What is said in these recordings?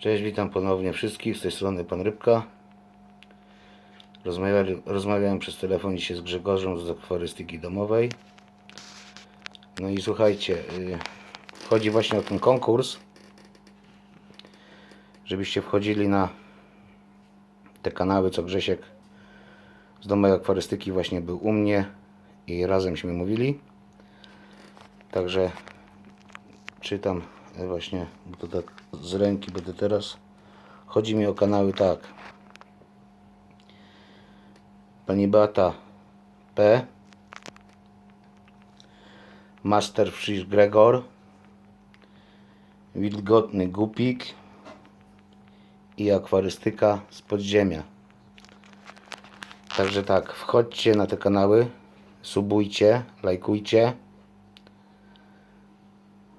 Cześć, witam ponownie wszystkich. Z tej strony Pan Rybka. Rozmawiałem przez telefon dzisiaj z Grzegorzem z akwarystyki domowej. No i słuchajcie, y, chodzi właśnie o ten konkurs, żebyście wchodzili na te kanały, co Grzesiek z domowej akwarystyki właśnie był u mnie i razemśmy mówili. Także czytam właśnie, to tak z ręki będę teraz. Chodzi mi o kanały tak. Pani P. Master Fish Gregor. Wilgotny Gupik. I akwarystyka z podziemia. Także tak, wchodźcie na te kanały, subujcie, lajkujcie.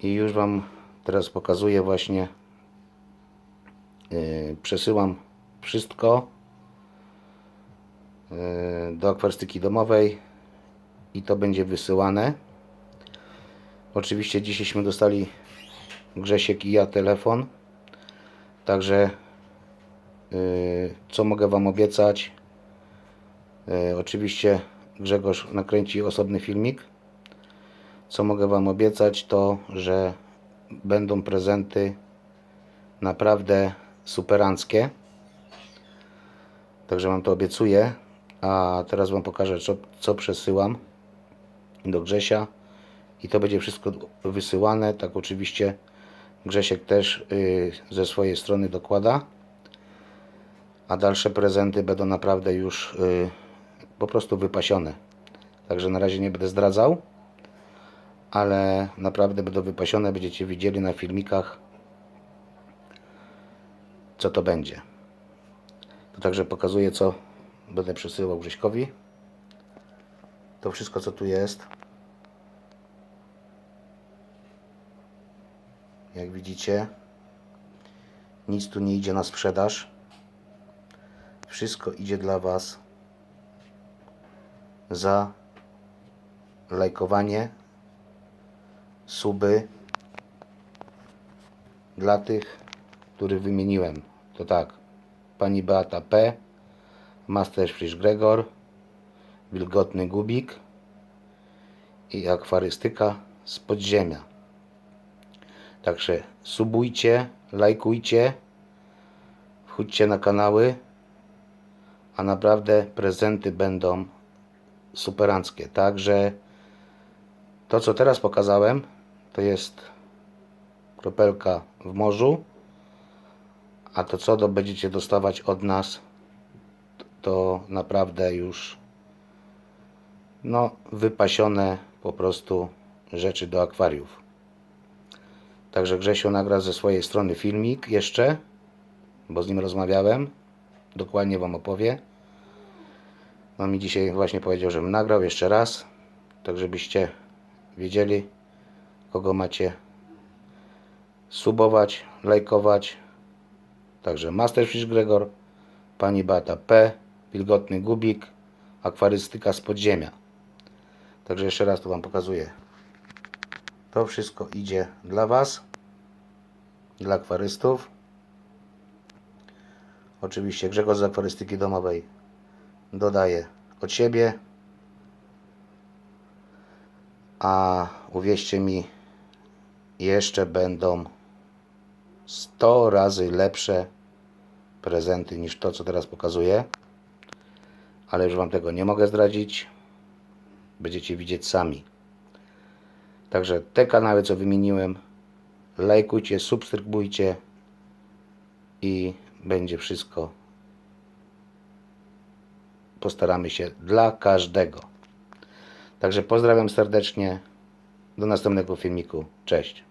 I już Wam teraz pokazuję właśnie. Yy, przesyłam wszystko yy, do akwarystyki domowej i to będzie wysyłane. Oczywiście dzisiśmy dostali Grzesiek i ja telefon. Także yy, co mogę Wam obiecać? Yy, oczywiście Grzegorz nakręci osobny filmik. Co mogę Wam obiecać, to że będą prezenty naprawdę superanckie. Także Wam to obiecuję. A teraz Wam pokażę, co, co przesyłam do Grzesia. I to będzie wszystko wysyłane. Tak, oczywiście Grzesiek też y, ze swojej strony dokłada. A dalsze prezenty będą naprawdę już y, po prostu wypasione. Także na razie nie będę zdradzał ale naprawdę będą wypasione, będziecie widzieli na filmikach co to będzie. To także pokazuję co będę przesyłał Grześkowi. To wszystko co tu jest. Jak widzicie nic tu nie idzie na sprzedaż. Wszystko idzie dla Was za lajkowanie suby dla tych, których wymieniłem. To tak, pani Beata P, Master Fish Gregor, Wilgotny Gubik i akwarystyka z podziemia. Także subujcie, lajkujcie, wchodźcie na kanały, a naprawdę prezenty będą superanckie. Także to, co teraz pokazałem, to jest kropelka w morzu, a to co do będziecie dostawać od nas, to naprawdę już no, wypasione po prostu rzeczy do akwariów. Także Grzesio nagra ze swojej strony filmik jeszcze, bo z nim rozmawiałem. Dokładnie Wam opowie. No mi dzisiaj właśnie powiedział, żebym nagrał jeszcze raz, tak żebyście wiedzieli, kogo macie subować, lajkować. Także Masterfish Gregor, Pani Bata P, Wilgotny Gubik, Akwarystyka z podziemia. Także jeszcze raz tu Wam pokazuję. To wszystko idzie dla Was, dla akwarystów. Oczywiście Grzegorz z akwarystyki domowej dodaje od siebie. A uwierzcie mi, jeszcze będą 100 razy lepsze prezenty niż to, co teraz pokazuję. Ale już Wam tego nie mogę zdradzić. Będziecie widzieć sami. Także te kanały, co wymieniłem, lajkujcie, subskrybujcie i będzie wszystko. Postaramy się dla każdego. Także pozdrawiam serdecznie. Do następnego filmiku. Cześć.